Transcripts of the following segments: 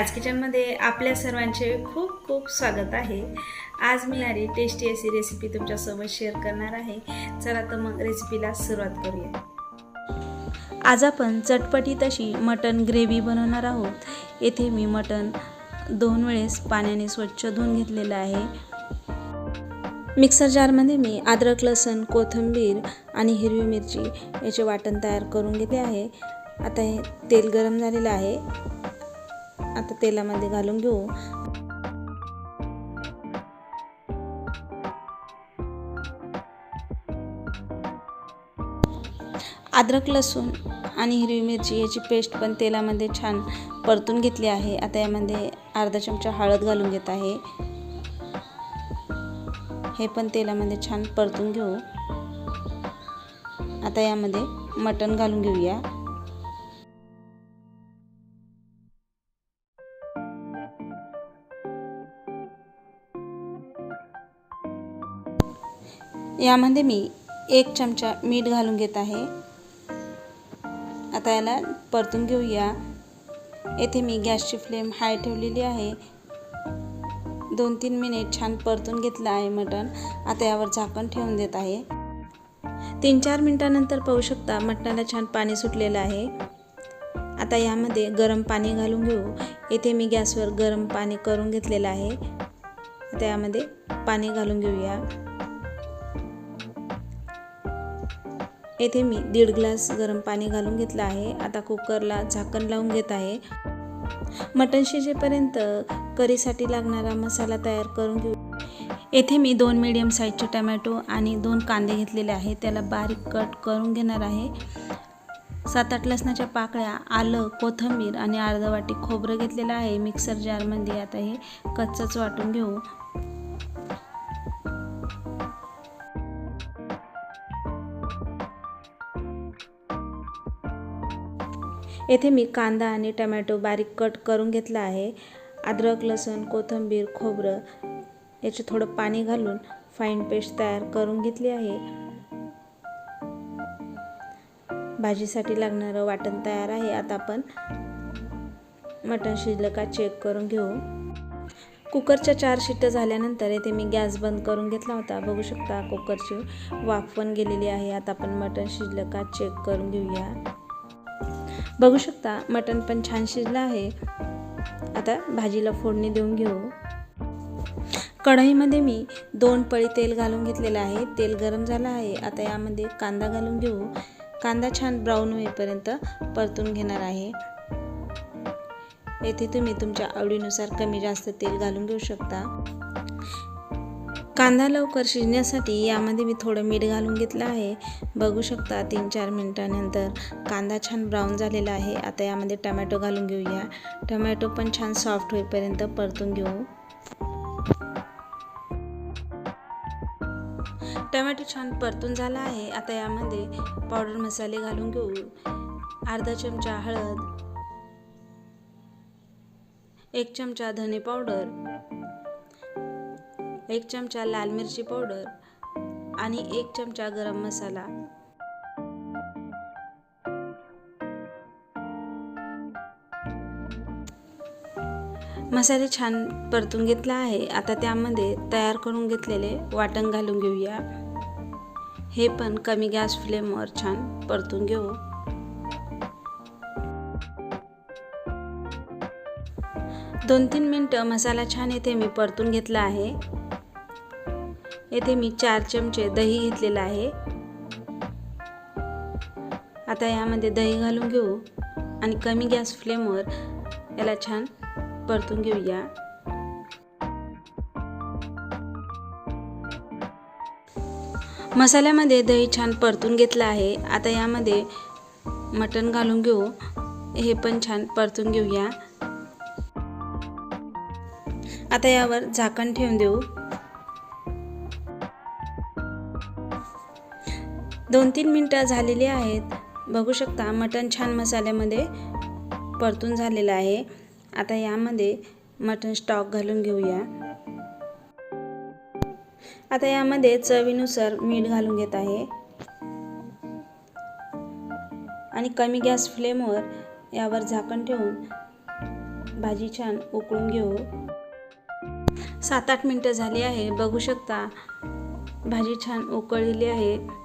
राज किचनमध्ये आपल्या सर्वांचे खूप खूप स्वागत आहे. आज मी आली टेस्टी अशी रेसिपी तुमच्यासोबत शेअर करणार आहे. चला तर मग रेसिपीला सुरुवात करूया. आज आपण चटपटीत अशी मटन ग्रेव्ही बनवणार आहोत. येथे मी मटन दोन वेळेस पाण्याने स्वच्छ धुवून घेतलेलं आहे. मिक्सर जारमध्ये मी अद्रक लसण कोथिंबीर आणि हिरवी मिरची याचे वाटण तयार करून घेते आहे. आता हे तेल गरम झालेलं आहे. आता तेलामध्ये घालून घेऊ. अद्रक लसूण आणि हिरवी मिरची याची पेस्ट पण तेलामध्ये छान परतून घेतली आहे. आता यामध्ये अर्धा चमचा हळद घालून घेत आहे. हे पण तेलामध्ये छान परतून घेऊ. आता यामध्ये मटण घालून घेऊया. यामध्ये मी एक चमचा मीठ घालून घेत आहे. आता याला परतून घेऊया. येथे मी गॅसची फ्लेम हाय ठेवलेली आहे. दोन तीन मिनिट छान परतून घेतलं आहे मटण. आता यावर झाकण ठेवून देत आहे. तीन चार मिनटानंतर पाहू शकता मटणाला छान पाणी सुटलेलं आहे. आता यामध्ये गरम पाणी घालून घेऊ. येथे मी गॅसवर गरम पाणी करून घेतलेलं आहे. आता यामध्ये पाणी घालून घेऊया. येथे मी दीड ग्लास गरम पाणी घालून घेतलं आहे. आता कुकरला झाकण लावून घेत आहे. मटण शिजेपर्यंत करीसाठी लागणारा मसाला तयार करून घेऊ. येथे मी दोन मीडियम साईजचे टमॅटो आणि दोन कांदे घेतलेले आहे त्याला बारीक कट करून घेणार आहे. सात आठ लसणाच्या पाकळ्या आलं कोथिंबीर आणि अर्धवाटी खोबरं घेतलेलं आहे. मिक्सर जारमध्ये आता हे कच्चंच वाटून घेऊ. येथे मी कांदा आणि टमॅटो बारीक कट करून घेतला आहे. अद्रक लसूण कोथिंबीर खोबरं याचे थोडं पाणी घालून फाईन पेस्ट तयार करून घेतली आहे. भाजीसाठी लागणारं वाटण तयार आहे. आता आपण मटण शिजलं का चेक करून घेऊ. कुकरच्या चार शिट्ट्या झाल्यानंतर येथे मी गॅस बंद करून घेतला होता. बघू शकता कुकरची वाफ पण गेलेली आहे. आता आपण मटण शिजलं का चेक करून घेऊया. बघू शकता मटण पण छान शिजलं आहे. आता भाजीला फोडणी देऊन घेऊ. कढईमध्ये मी दोन पळी तेल घालून घेतलेलं आहे. तेल गरम झालं आहे. आता यामध्ये कांदा घालून घेऊ. कांदा छान ब्राऊन होईपर्यंत परतून घेणार आहे. येथे तुम्ही तुमच्या आवडीनुसार कमी जास्त तेल घालून घेऊ शकता. कांदा लवकर शिजण्यासाठी यामध्ये मी थोडं मीठ घालून घेतलं आहे. बघू शकता तीन चार मिनटानंतर कांदा छान ब्राऊन झालेला आहे. आता यामध्ये टमॅटो घालून घेऊया. टमॅटो पण छान सॉफ्ट होईपर्यंत परतून घेऊ. टमॅटो छान परतून झाला आहे. आता यामध्ये पावडर मसाले घालून घेऊ. अर्धा चमचा हळद एक चमचा धने पावडर एक चमचा लाल मिरची पावडर आणि एक चमचा गरम मसाला. मसाले छान परतून घेतला आहे. आता त्यामध्ये तयार करून घेतलेले वाटण घालून घेऊया. हे पण कमी गॅस फ्लेमवर छान परतून घेऊ. दोन तीन मिनटं मसाला छान येथे मी परतून घेतला आहे. येथे मी चार चमचे दही घेतलेलं आहे. आता यामध्ये दही घालून घेऊ आणि कमी गॅस फ्लेमवर याला छान परतून घेऊया. मसाल्यामध्ये दही छान परतून घेतलं आहे. आता यामध्ये मटण घालून घेऊ. हे पण छान परतून घेऊया. आता यावर झाकण ठेवून देऊ. दोन तीन मिनटं झालेली आहेत. बघू शकता मटण छान मसाल्यामध्ये परतून झालेलं आहे. आता यामध्ये मटण स्टॉक घालून घेऊया. आता यामध्ये चवीनुसार मीठ घालून घेत आहे. आणि कमी गॅस फ्लेमवर यावर झाकण ठेवून भाजी छान उकळून घेऊ. सात आठ मिनटं झाली आहे. बघू शकता भाजी छान उकळलेली आहे.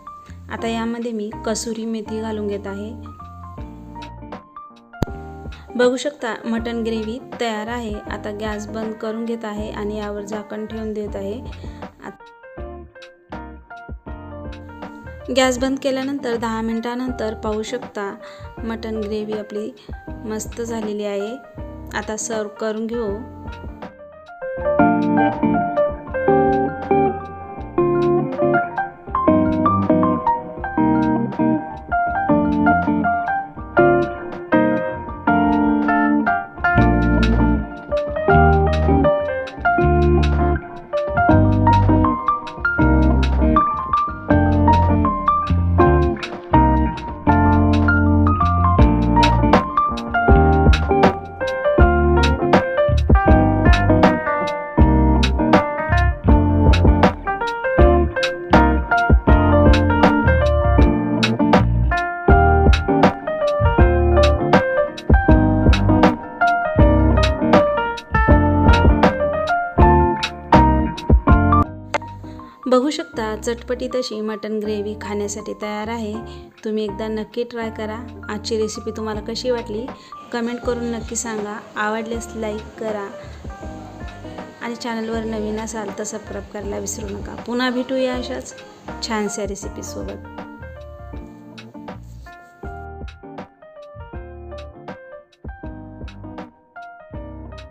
आता यामध्ये मी कसुरी मेथी घालून घेत आहे. बघू शकता मटन ग्रेव्ही तयार आहे. आता गॅस बंद करून घेत आहे आणि यावर झाकण ठेवून देत आहे. गॅस बंद केल्यानंतर दहा मिनटानंतर पाहू शकता मटन ग्रेव्ही आपली मस्त झालेली आहे. आता सर्व करून घेऊ. बघू शकता चटपटीत अशी मटन ग्रेव्ही खाण्यासाठी तयार आहे. तुम्ही एकदा नक्की ट्राय करा. आजची रेसिपी तुम्हाला कशी वाटली कमेंट करून नक्की सांगा. आवडल्यास लाईक करा. आणि चॅनलवर नवीन असाल तर सबस्क्राईब करायला विसरू नका. पुन्हा भेटूया अशाच छानशा रेसिपीसोबत